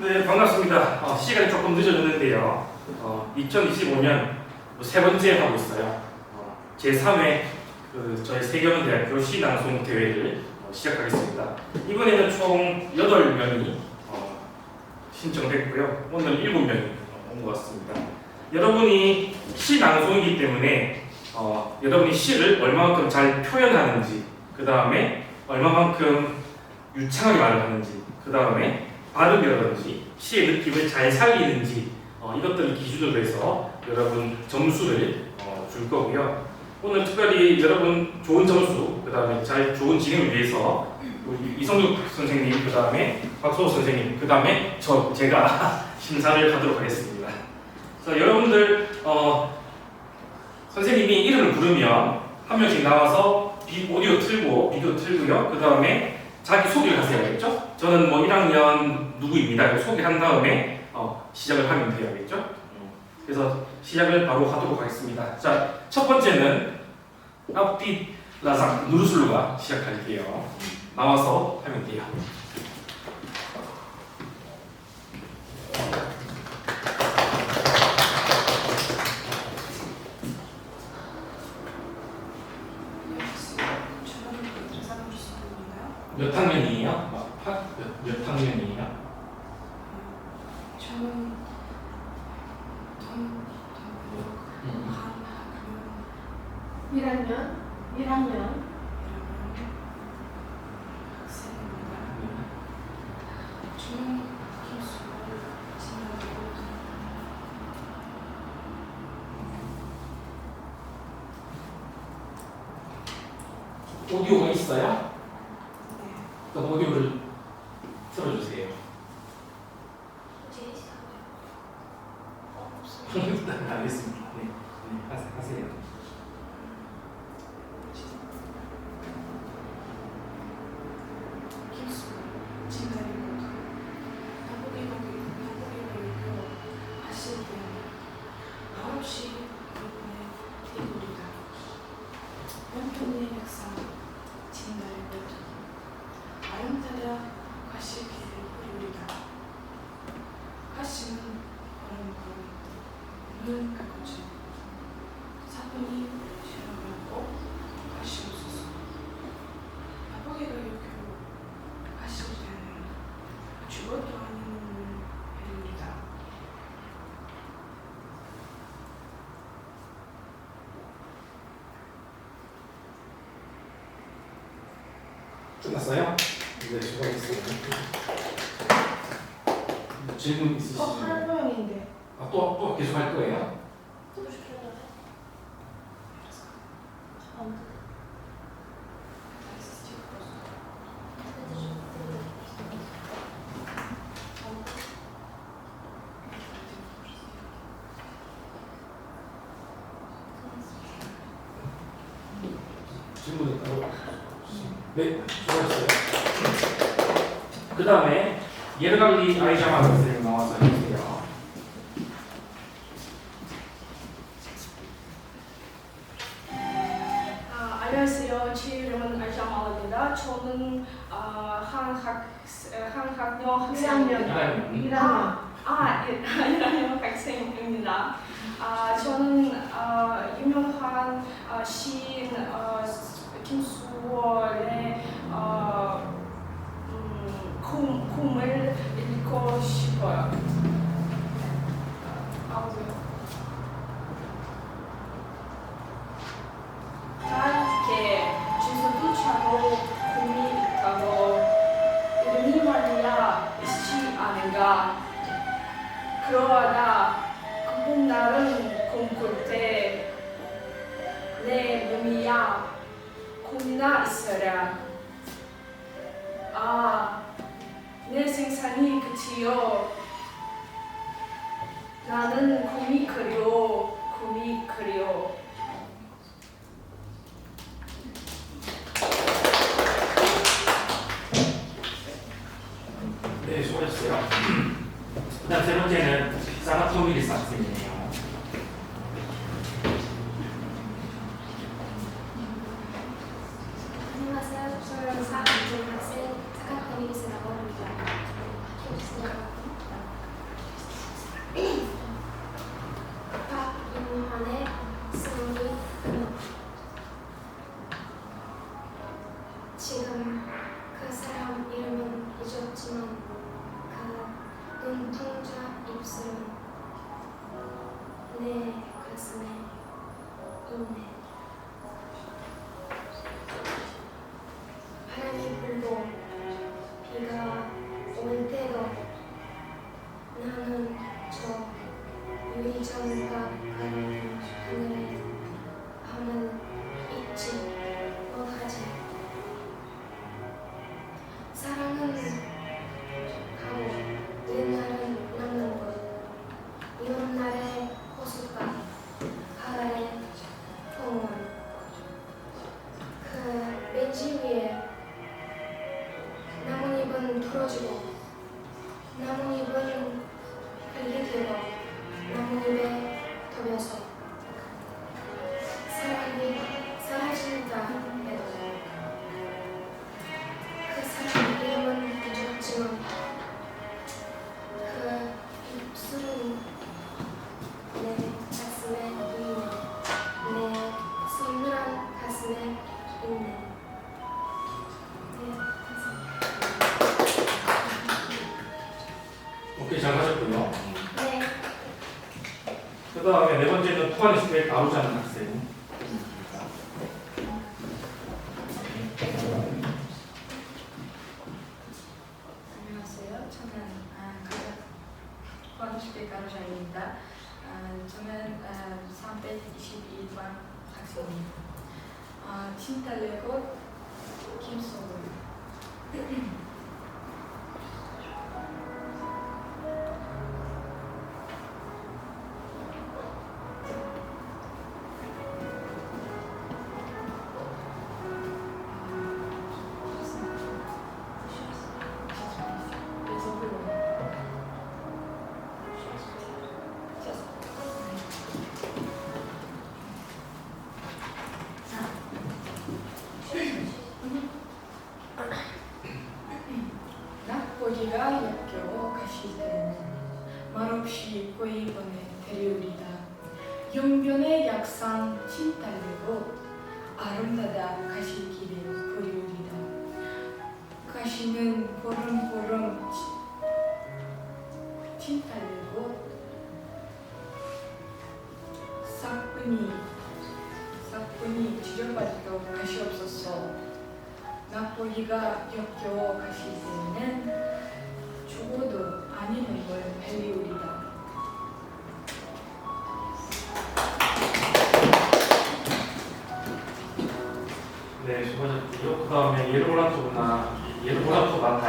네, 반갑습니다. 어, 시간이 조금 늦어졌는데요. 어, 2025년 세 번째 하고 있어요. 어, 제3회 그 저희 세계문대학교 시낭송 대회를 어, 시작하겠습니다. 이번에는 총 8명이 어, 신청됐고요. 오늘 7명이 온 것 같습니다. 여러분이 시낭송이기 때문에 어, 여러분이 시를 얼마만큼 잘 표현하는지, 그 다음에 얼마만큼 유창하게 말을 하는지, 그 다음에 발음이라든지 시의 느낌을 잘 살리는지 어, 이것들을 기준으로 해서 여러분 점수를 어, 줄 거고요. 오늘 특별히 여러분 좋은 점수, 그 다음에 잘 좋은 진행을 위해서 이성juk 선생님, 그 다음에 박소호 선생님, 그 다음에 저 제가 심사를 하도록 하겠습니다. 그래서 여러분들 어, 선생님이 이름을 부르면 한 명씩 나와서 비, 오디오 틀고 비디오 틀고요. 그 다음에 자기 소개를 하세요. 알겠죠? 저는 뭐 1학년 누구입니다. 소개한 다음에 어, 시작을 하면 돼요. 알겠죠? 그래서 시작을 바로 하도록 하겠습니다. 자, 첫 번째는 앞뒤 라상 누르술루가 시작할게요. 나와서 하면 돼요. 몇 학년이에요? 막 학- 몇, 몇 학년이에요? 저는 돈, 음. 한 1학년, 1학년, 학생입니다. 저는 김수호 진학이고 오디오가 있어요? 네. 그럼 오디오를 틀어주세요. 알겠습니다. 네, 네 하- 하세요. 김수호 진학이고 한국에 가고 한국에 가고 하실 때 아홉 시 이번에 이곳이다. 남편의 역사 진달이고 아름다라 가실 길을 우리다. 가시는 걸음걸음 눈 감고죠. 사뿐히 지나가고 가시옵소서. 아버지가 여기로 가실 때는 죽어도 아닌 눈을 베리리다. 끝났어요? 네, 수고하셨습니다. 질문 있으시죠? 어, 한 명인데. 아, 또, 또 계속 할 거예요? 또 시켜야 돼? 안 돼. 질문을 따로. 네, 수고하셨어요. 그 다음에 예르갈리 아이자마 선생님 나와서 해주세요. 아, 안녕하세요. 제 이름은 알자말입니다. 저는 아, 한 학, 한 학년 학생입니다. 1학년. 1학년. 아, 예, 1학년 학생입니다. 아, 저는 아, 유명한 아, 시인 아, 김수월의 곰이나 있어라. 아내 생산이 끝이요. 나는 곰이 그리워 곰이 그리워 위정과 관련을 하면 잊지 못하지. 가실 때는 말없이 꼬이번에 데려오리다. 용변의 약상 진달래고 아름다다 가실 길에 버리오리다. 가시는 보름보름 진- 진달래고 싹분이 싹분이 지저받도 가시옵소서. 낙보기가 역겨워 가실 때는 죽어도 아니는 걸 배우리다. 네, 수고하셨고요. 그 다음에 예로라토나 예로라토나.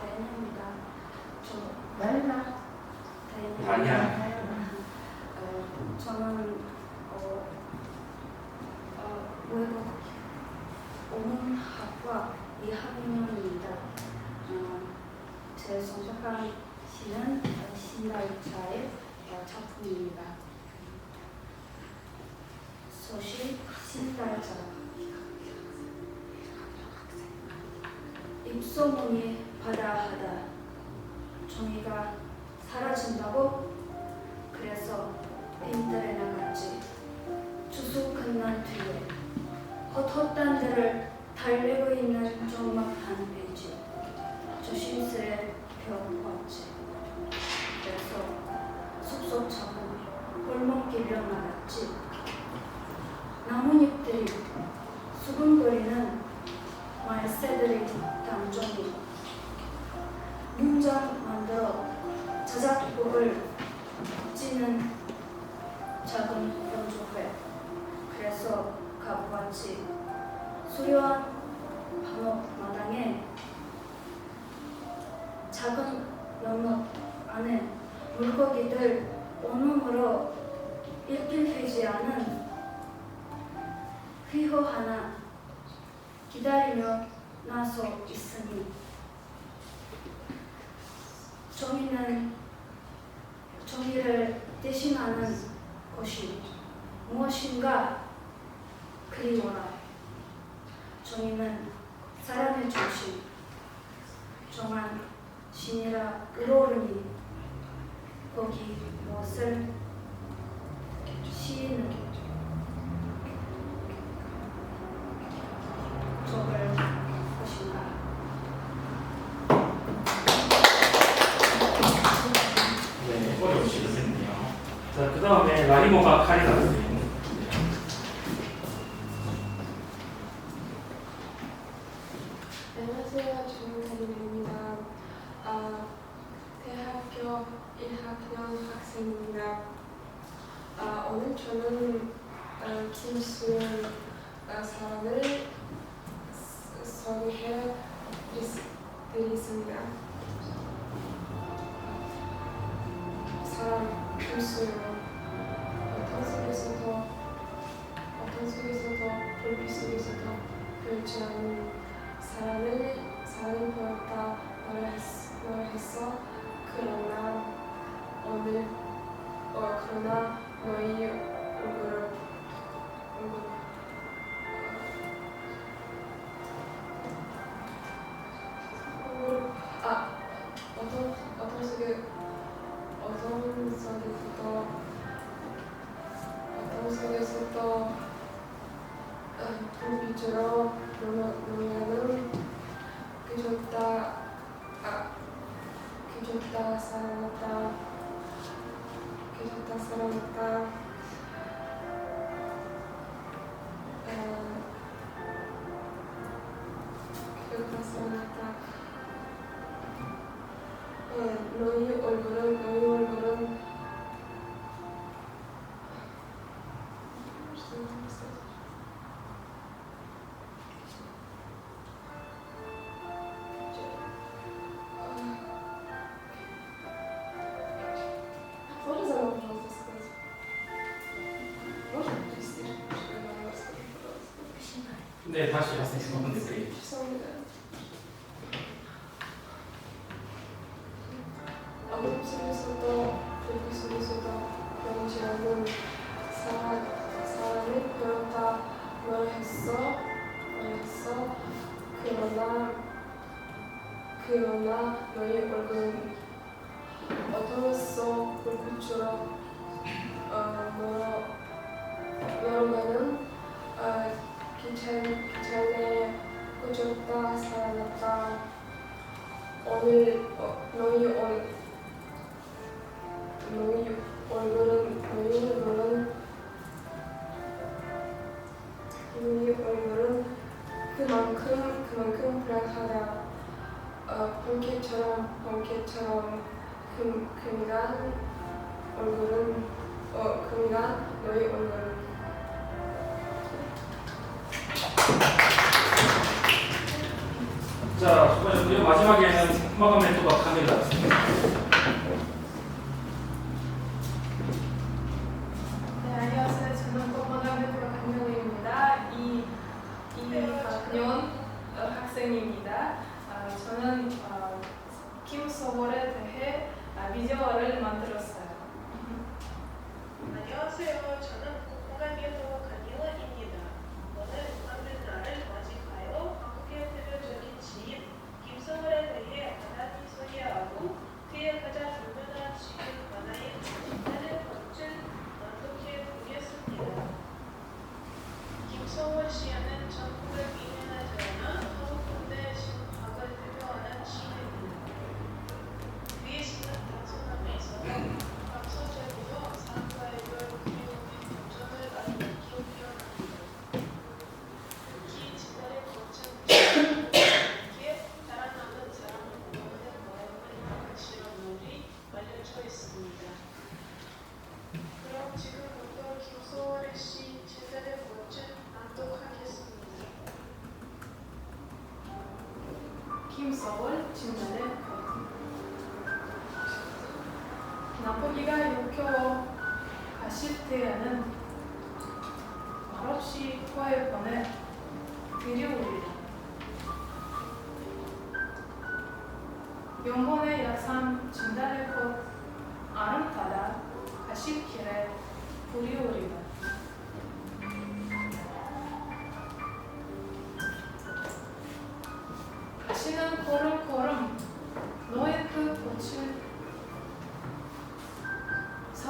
다행입니다. 저 말라. 아니야. 어, 저는 어, 어, 외국 오문 학과 2학년입니다. 어, 제 선택한 시는 어, 신달차의 어, 작품입니다. 소식 신달차 입소문이 바다하다 종이가 사라진다고 그래서 인터에 나갔지 주소 끝난 뒤에 헛헛한 데를 달리고 있는 조막한 페이지. 조심스레 펴보았지. 그래서 숲속 차고 골목길로 나갔지. 나뭇잎들이 수근거리는 말새들이 단종이 문장 만들어 자작곡을 찌는 작은 연주회. 그래서 가보았지 수려한 한옥 마당에 작은 연못 안에 물고기들 온몸으로 일필되지 않은 휘호 하나 기다리며 나서 있으니 종이는 종이를 대신하는 것이 무엇인가 그리워라. 종이는 사람의 중심, 정한 신이라 의로르니 거기 무엇을 시인은 적을 것인가. 네, 어려우시겠네요. 자, 그 다음에 라리모가 학생. 안녕하 대학교 1학년 학생입니다. 아, 오늘 저는 아, 김수현 아, 사람을 스- 소개해 드리겠습니다. 김수요 어떤 속에서도 어떤 속에서도 불빛 속에서도 별지 않은 사랑을 사랑을 보였다 말했, 말했어 그러나 오 cantacionata. Noi olgoron, noi olgoron. Можно заново, пожалуйста, сказать? Можно? で、確かにそうなんです 속에서도 불빛 속에서도 않는 사랑, 사랑을 배웠다 말했어 말했어. 그러나 그러나 너희 얼굴은 어두웠어. 불빛으로 어, 여름에는 어, 귀찮, 귀찮네 꾸짖다 사랑했다. 오늘 어, 너희 얼 너희 얼굴은 너희 얼굴은 너희 얼굴은 그만큼 그만큼 불안하다 자. 마지막에는 마감 멘트가 카메라. 나쁘기가 역겨워 가실 때에는 말없이 코에 보내 들여올리라 영혼의 약산 진달의 꽃 아름다다 가실 길에 불이 오리다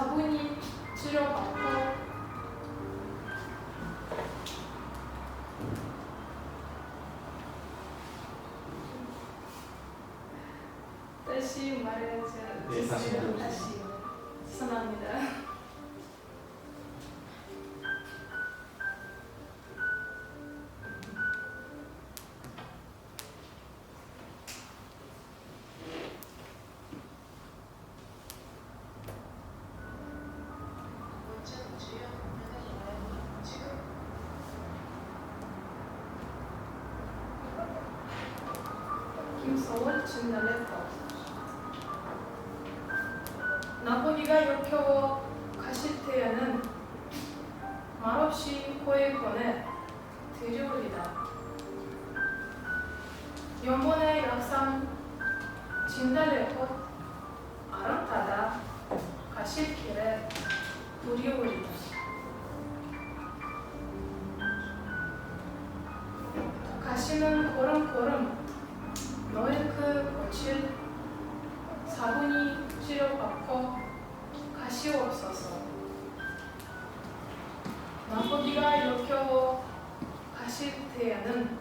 사분이 치료받고 다시 말해줘 네, 다시 말해주세요. 다시 죄송합니다. 진달의 꽃 나보기가 역겨워 가실 때에는 말없이 고해 보내 드리오리다. 영혼의 약상 진달래꽃 아름다다 가실 길에 우리오리다. 가시는 걸음걸음 그 꽃을 사분이 치료받고 가시옵소서. 나보기가 역겨워 가실 때에는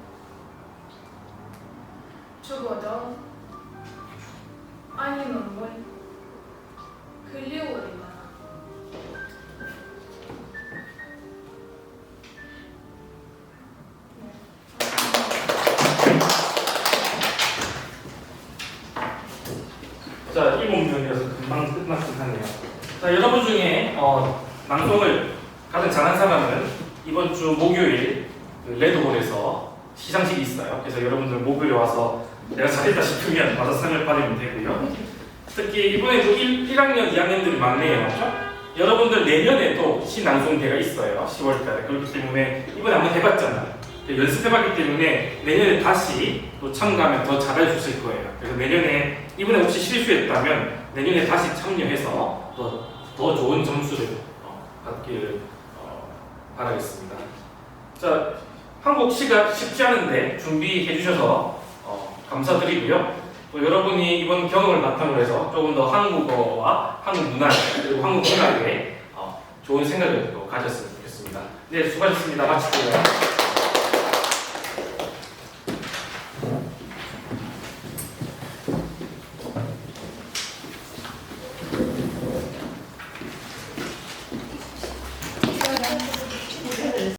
죽어도 아니 눈물 흘려오리 자, 이 문명이어서 금방 끝났긴 하네요. 자, 여러분 중에 어, 방송을 가장 잘한 사람은 이번 주 목요일 그 레드홀에서 시상식이 있어요. 그래서 여러분들 목요일에 와서 내가 잘했다 싶으면 와서 상을 받으면 되고요. 특히 이번에 도 1, 1학년, 2학년들이 많네요. 그렇죠? 여러분들 내년에도 시낭송대가 있어요. 10월달에. 그렇기 때문에 이번에 한번 해봤잖아요. 연습해봤기 때문에 내년에 다시 또 참가하면 더 잘해주실 거예요. 그래서 내년에 이번에 혹시 실수했다면 내년에 다시 참여해서 더, 더 좋은 점수를 어, 받기를 어, 바라겠습니다. 자, 한국 시가 쉽지 않은데 준비해 주셔서 어, 감사드리고요. 또 여러분이 이번 경험을 바탕으로 해서 조금 더 한국어와 한국 문화 그리고 한국 문화에 어, 좋은 생각을 또 가졌으면 좋겠습니다. 네, 수고하셨습니다. 마칠게요.